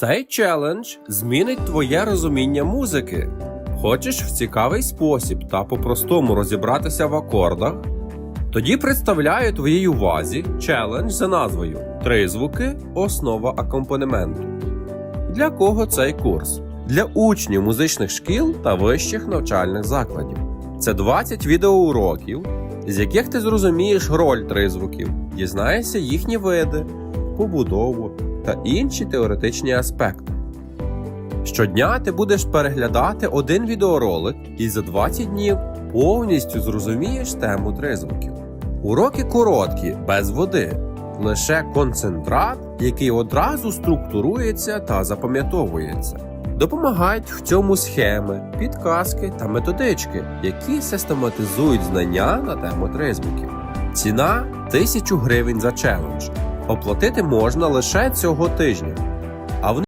Цей челендж змінить твоє розуміння музики. Хочеш в цікавий спосіб та по-простому розібратися в акордах? Тоді представляю твоїй увазі челендж за назвою Три звуки основа акомпанементу. Для кого цей курс? Для учнів музичних шкіл та вищих навчальних закладів. Це 20 відеоуроків, з яких ти зрозумієш роль тризвуків, дізнаєшся їхні види, побудову та інші теоретичні аспекти. Щодня ти будеш переглядати один відеоролик і за 20 днів повністю зрозумієш тему тризвуків. Уроки короткі, без води, лише концентрат, який одразу структурується та запам'ятовується. Допомагають в цьому схеми, підказки та методички, які систематизують знання на тему тризвуків. Ціна 1000 гривень за челендж. Оплатити можна лише цього тижня. А в